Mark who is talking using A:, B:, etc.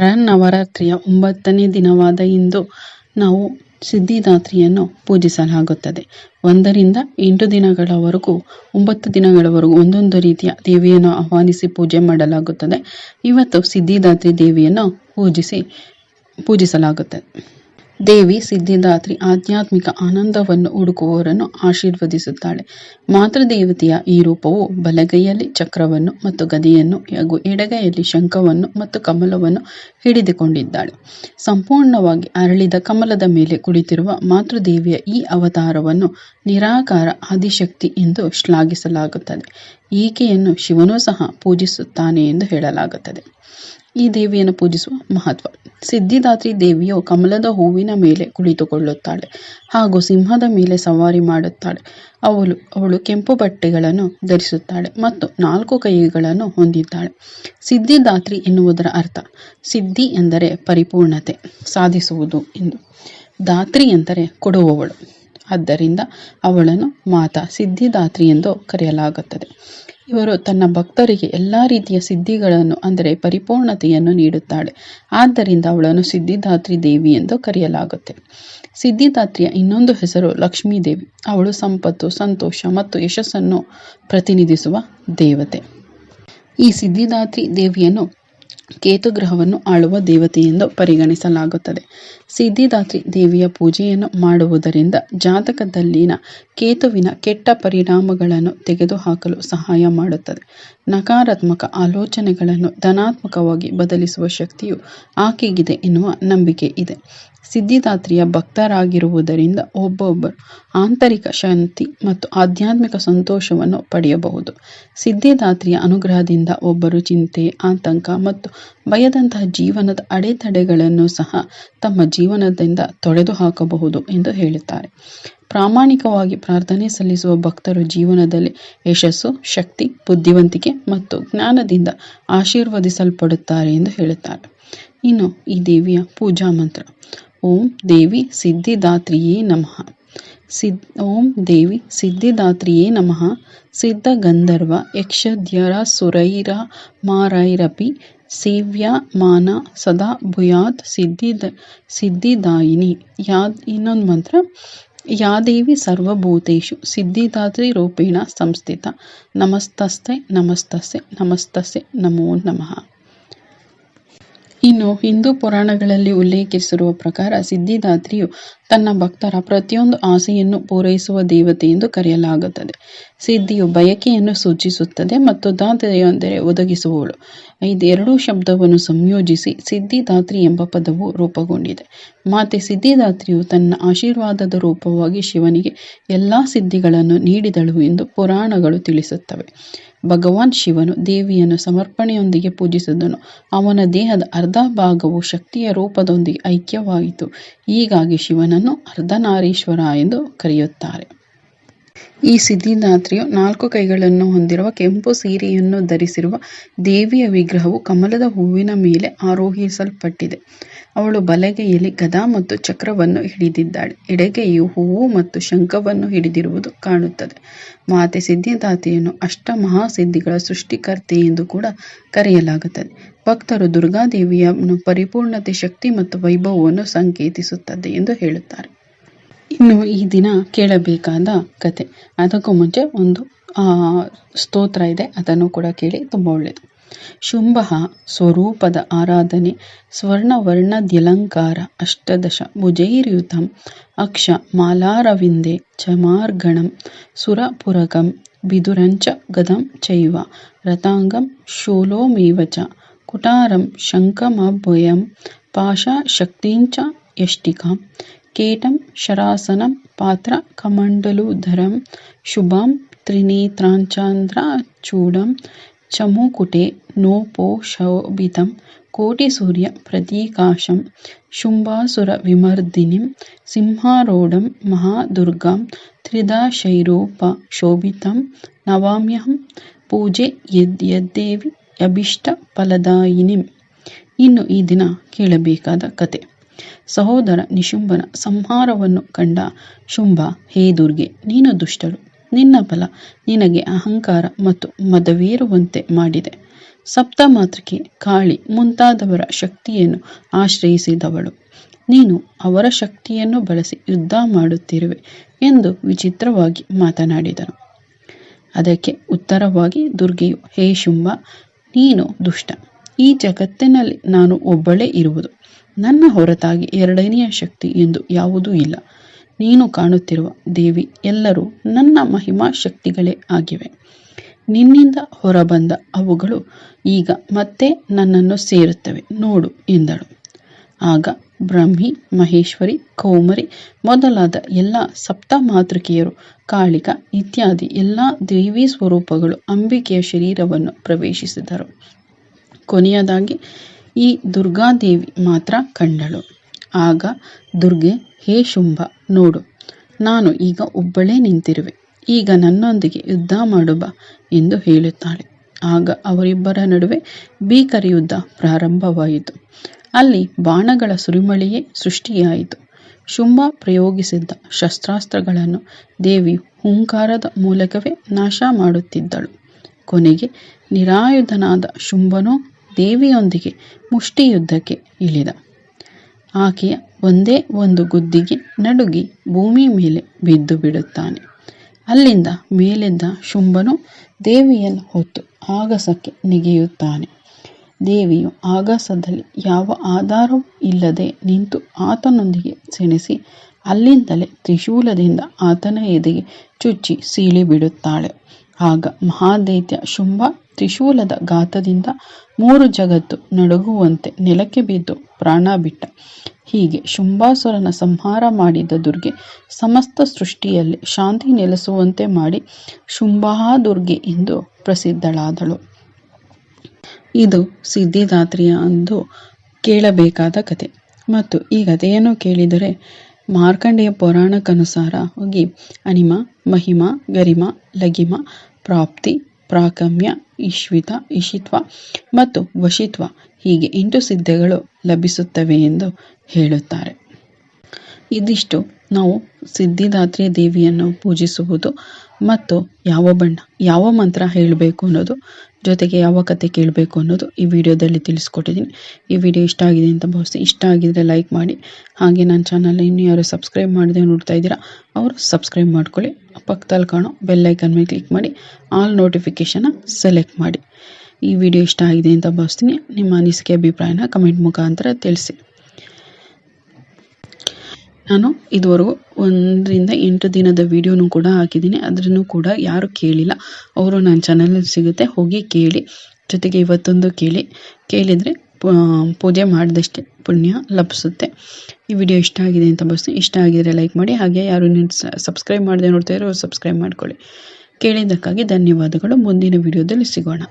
A: ನವರಾತ್ರಿಯ ಒಂಬತ್ತನೇ ದಿನವಾದ ಇಂದು ನಾವು ಸಿದ್ಧಿದಾತ್ರಿಯನ್ನು ಪೂಜಿಸಲಾಗುತ್ತದೆ. ಒಂದರಿಂದ ಎಂಟು ದಿನಗಳವರೆಗೂ, ಒಂಬತ್ತು ದಿನಗಳವರೆಗೂ ಒಂದೊಂದು ರೀತಿಯ ದೇವಿಯನ್ನು ಆಹ್ವಾನಿಸಿ ಪೂಜೆ ಮಾಡಲಾಗುತ್ತದೆ. ಇವತ್ತು ಸಿದ್ಧಿದಾತ್ರಿ ದೇವಿಯನ್ನು ಪೂಜಿಸಿ, ಪೂಜಿಸಲಾಗುತ್ತದೆ. ದೇವಿ ಸಿದ್ಧಿದಾತ್ರಿ ಆಧ್ಯಾತ್ಮಿಕ ಆನಂದವನ್ನು ಹುಡುಕುವವರನ್ನು ಆಶೀರ್ವದಿಸುತ್ತಾಳೆ. ಮಾತೃದೇವತೆಯ ಈ ರೂಪವು ಬಲಗೈಯಲ್ಲಿ ಚಕ್ರವನ್ನು ಮತ್ತು ಗದಿಯನ್ನು, ಹಾಗೂ ಎಡಗೈಯಲ್ಲಿ ಶಂಖವನ್ನು ಮತ್ತು ಕಮಲವನ್ನು ಹಿಡಿದುಕೊಂಡಿದ್ದಾಳೆ. ಸಂಪೂರ್ಣವಾಗಿ ಅರಳಿದ ಕಮಲದ ಮೇಲೆ ಕುಳಿತಿರುವ ಮಾತೃದೇವಿಯ ಈ ಅವತಾರವನ್ನು ನಿರಾಕಾರ ಆದಿಶಕ್ತಿ ಎಂದು ಶ್ಲಾಘಿಸಲಾಗುತ್ತದೆ. ಈಕೆಯನ್ನು ಶಿವನೂ ಸಹ ಪೂಜಿಸುತ್ತಾನೆ ಎಂದು ಹೇಳಲಾಗುತ್ತದೆ. ಈ ದೇವಿಯನ್ನು ಪೂಜಿಸುವ ಮಹತ್ವ. ಸಿದ್ಧಿದಾತ್ರಿ ದೇವಿಯು ಕಮಲದ ಹೂವಿನ ಮೇಲೆ ಕುಳಿತುಕೊಳ್ಳುತ್ತಾಳೆ ಹಾಗೂ ಸಿಂಹದ ಮೇಲೆ ಸವಾರಿ ಮಾಡುತ್ತಾಳೆ. ಅವಳು ಅವಳು ಕೆಂಪು ಬಟ್ಟೆಗಳನ್ನು ಧರಿಸುತ್ತಾಳೆ ಮತ್ತು ನಾಲ್ಕು ಕೈಗಳನ್ನು ಹೊಂದಿದ್ದಾಳೆ. ಸಿದ್ಧಿದಾತ್ರಿ ಎನ್ನುವುದರ ಅರ್ಥ, ಸಿದ್ಧಿ ಎಂದರೆ ಪರಿಪೂರ್ಣತೆ ಸಾಧಿಸುವುದು ಎಂದು. ದಾತ್ರಿ ಎಂದರೆ ಕೊಡುವವಳು. ಆದ್ದರಿಂದ ಅವಳನ್ನು ಮಾತಾ, ಸಿದ್ಧಿದಾತ್ರಿ ಎಂದು ಕರೆಯಲಾಗುತ್ತದೆ. ಇವರು ತನ್ನ ಭಕ್ತರಿಗೆ ಎಲ್ಲ ರೀತಿಯ ಸಿದ್ಧಿಗಳನ್ನು, ಅಂದರೆ ಪರಿಪೂರ್ಣತೆಯನ್ನು ನೀಡುತ್ತಾಳೆ. ಆದ್ದರಿಂದ ಅವಳನ್ನು ಸಿದ್ಧಿದಾತ್ರಿ ದೇವಿ ಎಂದು ಕರೆಯಲಾಗುತ್ತೆ. ಸಿದ್ಧಿದಾತ್ರಿಯ ಇನ್ನೊಂದು ಹೆಸರು ಲಕ್ಷ್ಮೀ ದೇವಿ ಅವಳು ಸಂಪತ್ತು, ಸಂತೋಷ ಮತ್ತು ಯಶಸ್ಸನ್ನು ಪ್ರತಿನಿಧಿಸುವ ದೇವತೆ. ಈ ಸಿದ್ಧಿದಾತ್ರಿ ದೇವಿಯನ್ನು ಕೇತುಗ್ರಹವನ್ನು ಆಳುವ ದೇವತೆ ಎಂದು ಪರಿಗಣಿಸಲಾಗುತ್ತದೆ. ಸಿದ್ಧಿದಾತ್ರಿ ದೇವಿಯ ಪೂಜೆಯನ್ನು ಮಾಡುವುದರಿಂದ ಜಾತಕದಲ್ಲಿನ ಕೇತುವಿನ ಕೆಟ್ಟ ಪರಿಣಾಮಗಳನ್ನು ತೆಗೆದುಹಾಕಲು ಸಹಾಯ ಮಾಡುತ್ತದೆ. ನಕಾರಾತ್ಮಕ ಆಲೋಚನೆಗಳನ್ನು ಧನಾತ್ಮಕವಾಗಿ ಬದಲಿಸುವ ಶಕ್ತಿಯು ಆಕೆಗಿದೆ ಎನ್ನುವ ನಂಬಿಕೆ ಇದೆ. ಸಿದ್ಧಿದಾತ್ರಿಯ ಭಕ್ತರಾಗಿರುವುದರಿಂದ ಒಬ್ಬೊಬ್ಬರು ಆಂತರಿಕ ಶಾಂತಿ ಮತ್ತು ಆಧ್ಯಾತ್ಮಿಕ ಸಂತೋಷವನ್ನು ಪಡೆಯಬಹುದು. ಸಿದ್ಧಿದಾತ್ರಿಯ ಅನುಗ್ರಹದಿಂದ ಒಬ್ಬರು ಚಿಂತೆ, ಆತಂಕ ಮತ್ತು ಭಯದಂತಹ ಜೀವನದ ಅಡೆತಡೆಗಳನ್ನು ಸಹ ತಮ್ಮ ಜೀವನದಿಂದ ತೊಡೆದು ಹಾಕಬಹುದು ಎಂದು ಹೇಳುತ್ತಾರೆ. ಪ್ರಾಮಾಣಿಕವಾಗಿ ಪ್ರಾರ್ಥನೆ ಸಲ್ಲಿಸುವ ಭಕ್ತರು ಜೀವನದಲ್ಲಿ ಯಶಸ್ಸು, ಶಕ್ತಿ, ಬುದ್ಧಿವಂತಿಕೆ ಮತ್ತು ಜ್ಞಾನದಿಂದ ಆಶೀರ್ವದಿಸಲ್ಪಡುತ್ತಾರೆ ಎಂದು ಹೇಳುತ್ತಾರೆ. ಇನ್ನು ಈ ದೇವಿಯ ಪೂಜಾ ಮಂತ್ರ. ಓಂ ದೇವಿ ಸಿದ್ಧಿದಾತ್ರಿಯೇ ನಮಃ. ಸಿದ್, ಓಂ ದೇವಿ ಸಿದ್ಧಿದಾತ್ರಿಯೇ ನಮಃ. ಸಿದ್ಧ ಗಂಧರ್ವ ಯಕ್ಷಧ್ಯರ ಸುರೈರ ಮಾರೈರಪಿ ಮಾನ ಸದಾ ಭೂಯಾತ್ ಸಿದ್ಧಿದ, ಸಿದ್ಧಿದಾಯಿನಿ. ಯಾದ್, ಇನ್ನೊಂದು ಮಂತ್ರ. ಯಾದೇವಿ ಸರ್ವಭೂತೇಶು ಸಿದ್ಧಿದಾತ್ರಿ ರೂಪೇಣ ಸಂಸ್ಥಿತ. ನಮಸ್ತಸ್ತೆ ನಮಸ್ತಸ್ತೆ ನಮಸ್ತಸ್ತೆ, ನಮೋ ನಮಃ. ಇನ್ನು ಹಿಂದೂ ಪುರಾಣಗಳಲ್ಲಿ ಉಲ್ಲೇಖಿಸಿರುವ ಪ್ರಕಾರ ಸಿದ್ಧಿದಾತ್ರಿಯು ತನ್ನ ಭಕ್ತರ ಪ್ರತಿಯೊಂದು ಆಸೆಯನ್ನು ಪೂರೈಸುವ ದೇವತೆ ಎಂದು ಕರೆಯಲಾಗುತ್ತದೆ. ಸಿದ್ಧಿಯು ಬಯಕೆಯನ್ನು ಸೂಚಿಸುತ್ತದೆ ಮತ್ತು ದಾತೆಯೊಂದರೆ ಒದಗಿಸುವವಳು. ಇದೆರಡೂ ಶಬ್ದವನ್ನು ಸಂಯೋಜಿಸಿ ಸಿದ್ಧಿದಾತ್ರಿ ಎಂಬ ಪದವು ರೂಪುಗೊಂಡಿದೆ. ಮಾತೆ ಸಿದ್ಧಿದಾತ್ರಿಯು ತನ್ನ ಆಶೀರ್ವಾದದ ರೂಪವಾಗಿ ಶಿವನಿಗೆ ಎಲ್ಲಾ ಸಿದ್ಧಿಗಳನ್ನು ನೀಡಿದಳು ಎಂದು ಪುರಾಣಗಳು ತಿಳಿಸುತ್ತವೆ. ಭಗವಾನ್ ಶಿವನು ದೇವಿಯನ್ನು ಸಮರ್ಪಣೆಯೊಂದಿಗೆ ಪೂಜಿಸಿದನು. ಅವನ ದೇಹದ ಅರ್ಧ ಭಾಗವು ಶಕ್ತಿಯ ರೂಪದೊಂದಿಗೆ ಐಕ್ಯವಾಯಿತು. ಹೀಗಾಗಿ ಶಿವನನ್ನು ಅರ್ಧನಾರೀಶ್ವರ ಎಂದು ಕರೆಯುತ್ತಾರೆ. ಈ ಸಿದ್ಧಿದಾತ್ರಿಯು ನಾಲ್ಕು ಕೈಗಳನ್ನು ಹೊಂದಿರುವ ಕೆಂಪು ಸೀರೆಯನ್ನು ಧರಿಸಿರುವ ದೇವಿಯ ವಿಗ್ರಹವು ಕಮಲದ ಹೂವಿನ ಮೇಲೆ ಆರೋಹಿಸಲ್ಪಟ್ಟಿದೆ. ಅವಳು ಬಲಗೈಯಲ್ಲಿ ಗದಾ ಮತ್ತು ಚಕ್ರವನ್ನು ಹಿಡಿದಿದ್ದಾಳೆ. ಎಡಗೈಯು ಹೂವು ಮತ್ತು ಶಂಖವನ್ನು ಹಿಡಿದಿರುವುದು ಕಾಣುತ್ತದೆ. ಮಾತೆ ಸಿದ್ಧಿದಾತೆಯನ್ನು ಅಷ್ಟ ಮಹಾಸಿದ್ಧಿಗಳ ಸೃಷ್ಟಿಕರ್ತೆ ಎಂದು ಕೂಡ ಕರೆಯಲಾಗುತ್ತದೆ. ಭಕ್ತರು ದುರ್ಗಾದೇವಿಯ ಪರಿಪೂರ್ಣತೆ, ಶಕ್ತಿ ಮತ್ತು ವೈಭವವನ್ನು ಸಂಕೇತಿಸುತ್ತದೆ ಎಂದು ಹೇಳುತ್ತಾರೆ. ಇನ್ನು ಈ ದಿನ ಕೇಳಬೇಕಾದ ಕತೆ ಅದಕ್ಕೂ ಮುಂಚೆ ಒಂದು ಸ್ತೋತ್ರ ಇದೆ ಅದನ್ನು ಕೂಡ ಕೇಳಿ ತುಂಬ ಒಳ್ಳೆಯದು ಶುಂಭ ಸ್ವರೂಪದ ಆರಾಧನೆ ಸ್ವರ್ಣವರ್ಣದ್ಯಲಂಕಾರ ಅಷ್ಟದಶ ಭುಜೈರ್ಯುತಂ ಅಕ್ಷ ಮಾಲಾರವಿಂದೆ ಚಮಾರ್ಗಣಂ ಸುರಪುರಗಂ ಬಿದುರಂಚ ಗದಂ ಚೈವ ರತಾಂಗಂ ಶೂಲೋಮೇವ ಚ ಕುಟಾರಂ ಶಂಖಮಭಯಂ ಪಾಶಶಕ್ತಿಂಚ ಯಷ್ಟಿಕಾಂ ಕೇಟಂ శరాసనం పాత్ర కమండలూధరం శుభం త్రినేత్రాంచాంధ్ర చూడం చమూకుటే నోపోషోభితం కోటిసూర్య ప్రతీకాశం శుంభాసుర విమర్దినిం సింహారూఢం మహాదుర్గాం త్రిదాశైరూప శోభితం నవామ్యహం ಪೂಜೆ ಯದ್ದೇವಿ ಅಭಿಷ್ಟ ಫಲದಾಯಿನಿಂ ಇನ್ನು ಈ ದಿನ ಕೇಳಬೇಕಾದ ಕತೆ। ಸಹೋದರ ನಿಶುಂಭನ ಸಂಹಾರವನ್ನು ಕಂಡ ಶುಂಭ, ಹೇ ದುರ್ಗೆ, ನೀನು ದುಷ್ಟಳು. ನಿನ್ನ ಫಲ ನಿನಗೆ ಅಹಂಕಾರ ಮತ್ತು ಮದವೇರುವಂತೆ ಮಾಡಿದೆ. ಸಪ್ತ ಮಾತೃಕೆ, ಕಾಳಿ, ಮುಂತಾದವರ ಶಕ್ತಿಯನ್ನು ಆಶ್ರಯಿಸಿದವಳು. ನೀನು ಅವರ ಶಕ್ತಿಯನ್ನು ಬಳಸಿ ಯುದ್ಧ ಮಾಡುತ್ತಿರುವೆ ಎಂದು ವಿಚಿತ್ರವಾಗಿ ಮಾತನಾಡಿದನು. ಅದಕ್ಕೆ ಉತ್ತರವಾಗಿ ದುರ್ಗೆಯು, ಹೇ ಶುಂಭ, ನೀನು ದುಷ್ಟ. ಈ ಜಗತ್ತಿನಲ್ಲಿ ನಾನು ಒಬ್ಬಳೇ ಇರುವುದು. ನನ್ನ ಹೊರತಾಗಿ ಎರಡನೆಯ ಶಕ್ತಿ ಎಂದು ಯಾವುದೂ ಇಲ್ಲ. ನೀನು ಕಾಣುತ್ತಿರುವ ದೇವಿ ಎಲ್ಲರೂ ನನ್ನ ಮಹಿಮಾ ಶಕ್ತಿಗಳೇ ಆಗಿವೆ. ನಿನ್ನಿಂದ ಹೊರಬಂದ ಅವುಗಳು ಈಗ ಮತ್ತೆ ನನ್ನನ್ನು ಸೇರುತ್ತವೆ, ನೋಡು ಎಂದಳು. ಆಗ ಬ್ರಹ್ಮಿ, ಮಹೇಶ್ವರಿ, ಕೌಮರಿ ಮೊದಲಾದ ಎಲ್ಲ ಸಪ್ತ ಮಾತೃಕೆಯರು ಕಾಳಿಕ, ಇತ್ಯಾದಿ ಎಲ್ಲ ದೇವಿ ಸ್ವರೂಪಗಳು ಅಂಬಿಕೆಯ ಶರೀರವನ್ನು ಪ್ರವೇಶಿಸಿದರು. ಕೊನೆಯದಾಗಿ ಈ ದುರ್ಗಾದೇವಿ ಮಾತ್ರ ಕಂಡಳು. ಆಗ ದುರ್ಗೆ, ಹೇ ಶುಂಭ, ನೋಡು, ನಾನು ಈಗ ಒಬ್ಬಳೇ ನಿಂತಿರುವೆ. ಈಗ ನನ್ನೊಂದಿಗೆ ಯುದ್ಧ ಮಾಡುವ ಎಂದು ಹೇಳುತ್ತಾಳೆ. ಆಗ ಅವರಿಬ್ಬರ ನಡುವೆ ಭೀಕರ ಯುದ್ಧ ಪ್ರಾರಂಭವಾಯಿತು. ಅಲ್ಲಿ ಬಾಣಗಳ ಸುರಿಮಳೆಯೇ ಸೃಷ್ಟಿಯಾಯಿತು. ಶುಂಭ ಪ್ರಯೋಗಿಸಿದ್ದ ಶಸ್ತ್ರಾಸ್ತ್ರಗಳನ್ನು ದೇವಿ ಹುಂಕಾರದ ಮೂಲಕವೇ ನಾಶ ಮಾಡುತ್ತಿದ್ದಳು. ಕೊನೆಗೆ ನಿರಾಯುಧನಾದ ಶುಂಭನೋ ದೇವಿಯೊಂದಿಗೆ ಮುಷ್ಟಿಯುದ್ಧಕ್ಕೆ ಇಳಿದ. ಆಕೆಯ ಒಂದೇ ಒಂದು ಗುದ್ದಿಗೆ ನಡುಗಿ ಭೂಮಿ ಮೇಲೆ ಬಿದ್ದು ಬಿಡುತ್ತಾನೆ. ಅಲ್ಲಿಂದ ಮೇಲೆದ್ದ ಶುಂಭನು ದೇವಿಯನ್ನು ಹೊತ್ತು ಆಗಸಕ್ಕೆ ನೆಗೆಯುತ್ತಾನೆ. ದೇವಿಯು ಆಗಸದಲ್ಲಿ ಯಾವ ಆಧಾರವೂ ಇಲ್ಲದೆ ನಿಂತು ಆತನೊಂದಿಗೆ ಸೆಣಸಿ ಅಲ್ಲಿಂದಲೇ ತ್ರಿಶೂಲದಿಂದ ಆತನ ಎದೆಗೆ ಚುಚ್ಚಿ ಸೀಳಿ ಬಿಡುತ್ತಾಳೆ ಆಗ ಮಹಾದೈತ್ಯ ಶುಂಭ ತ್ರಿಶೂಲದ ಘಾತದಿಂದ ಮೂರು ಜಗತ್ತು ನಡುಗುವಂತೆ ನೆಲಕ್ಕೆ ಬಿದ್ದು ಪ್ರಾಣ ಬಿಟ್ಟ. ಹೀಗೆ ಶುಂಭಾಸುರನ ಸಂಹಾರ ಮಾಡಿದ ದುರ್ಗೆ ಸಮಸ್ತ ಸೃಷ್ಟಿಯಲ್ಲಿ ಶಾಂತಿ ನೆಲೆಸುವಂತೆ ಮಾಡಿ ಶುಂಭಾದುರ್ಗೆ ಎಂದು ಪ್ರಸಿದ್ಧಳಾದಳು. ಇದು ಸಿದ್ಧಿದಾತ್ರಿಯ ಅಂದು ಕೇಳಬೇಕಾದ ಕತೆ. ಮತ್ತು ಈ ಕಥೆಯನ್ನು ಕೇಳಿದರೆ ಮಾರ್ಕಂಡೇಯ ಪುರಾಣಕ್ಕನುಸಾರವಾಗಿ ಅನಿಮ, ಮಹಿಮ, ಗರಿಮ ಲಗಿಮ ಪ್ರಾಪ್ತಿ ಪ್ರಾಕಮ್ಯ ಇಶ್ವಿತ, ಇಶಿತ್ವ ಮತ್ತು ವಶಿತ್ವ ಹೀಗೆ ಎಂಟು ಸಿದ್ಧಗಳು ಲಭಿಸುತ್ತವೆ ಎಂದು ಹೇಳುತ್ತಾರೆ. ಇದಿಷ್ಟು. ನಾವು ಸಿದ್ಧಿದಾತ್ರಿ ದೇವಿಯನ್ನು ಪೂಜಿಸುವುದು ಮತ್ತು ಯಾವ ಬಣ್ಣ, ಯಾವ ಮಂತ್ರ ಹೇಳಬೇಕು ಅನ್ನೋದು, ಜೊತೆಗೆ ಯಾವ ಕತೆ ಕೇಳಬೇಕು ಅನ್ನೋದು ಈ ವಿಡಿಯೋದಲ್ಲಿ ತಿಳಿಸ್ಕೊಟ್ಟಿದ್ದೀನಿ. ಈ ವಿಡಿಯೋ ಇಷ್ಟ ಆಗಿದೆ ಅಂತ ಭಾವಿಸ್ತೀನಿ. ಇಷ್ಟ ಆಗಿದ್ರೆ ಲೈಕ್ ಮಾಡಿ. ಹಾಗೆ ನನ್ನ ಚಾನಲ್ ಇನ್ನೂ ಯಾರು ಸಬ್ಸ್ಕ್ರೈಬ್ ಮಾಡಿದೆ ನೋಡ್ತಾ ಇದ್ದೀರಾ, ಅವರು ಸಬ್ಸ್ಕ್ರೈಬ್ ಮಾಡ್ಕೊಳ್ಳಿ. ಪಕ್ಕದಲ್ಲಿ ಕಾಣೋ ಬೆಲ್ಲೈಕನ್ ಮೇಲೆ ಕ್ಲಿಕ್ ಮಾಡಿ. ಆಲ್ ನೋಟಿಫಿಕೇಷನ್ನ ಸೆಲೆಕ್ಟ್ ಮಾಡಿ. ಈ ವಿಡಿಯೋ ಇಷ್ಟ ಆಗಿದೆ ಅಂತ ಭಾವಿಸ್ತೀನಿ. ನಿಮ್ಮ ಅನಿಸಿಕೆ, ಅಭಿಪ್ರಾಯನ ಕಮೆಂಟ್ ಮುಖಾಂತರ ತಿಳಿಸಿ. ನಾನು ಇದುವರೆಗೂ ಒಂದರಿಂದ ಎಂಟು ದಿನದ ವಿಡಿಯೋನೂ ಕೂಡ ಹಾಕಿದ್ದೀನಿ. ಅದನ್ನು ಕೂಡ ಯಾರು ಕೇಳಿಲ್ಲ. ಅವರು ನನ್ನ ಚಾನಲಲ್ಲಿ ಸಿಗುತ್ತೆ, ಹೋಗಿ ಕೇಳಿ. ಜೊತೆಗೆ ಇವತ್ತೊಂದು ಕೇಳಿ. ಕೇಳಿದರೆ ಪೂಜೆ ಮಾಡಿದಷ್ಟೇ ಪುಣ್ಯ ಲಭಿಸುತ್ತೆ. ಈ ವಿಡಿಯೋ ಇಷ್ಟ ಆಗಿದೆ ಅಂತ ಬಸ್ತೀನಿ ಇಷ್ಟ ಆಗಿದ್ರೆ ಲೈಕ್ ಮಾಡಿ. ಹಾಗೆ ಯಾರು ಸಬ್ಸ್ಕ್ರೈಬ್ ಮಾಡದೆ ನೋಡ್ತಾ ಇರೋ ಸಬ್ಸ್ಕ್ರೈಬ್ ಮಾಡ್ಕೊಳ್ಳಿ. ಕೇಳಿದ್ದಕ್ಕಾಗಿ ಧನ್ಯವಾದಗಳು. ಮುಂದಿನ ವಿಡಿಯೋದಲ್ಲಿ ಸಿಗೋಣ.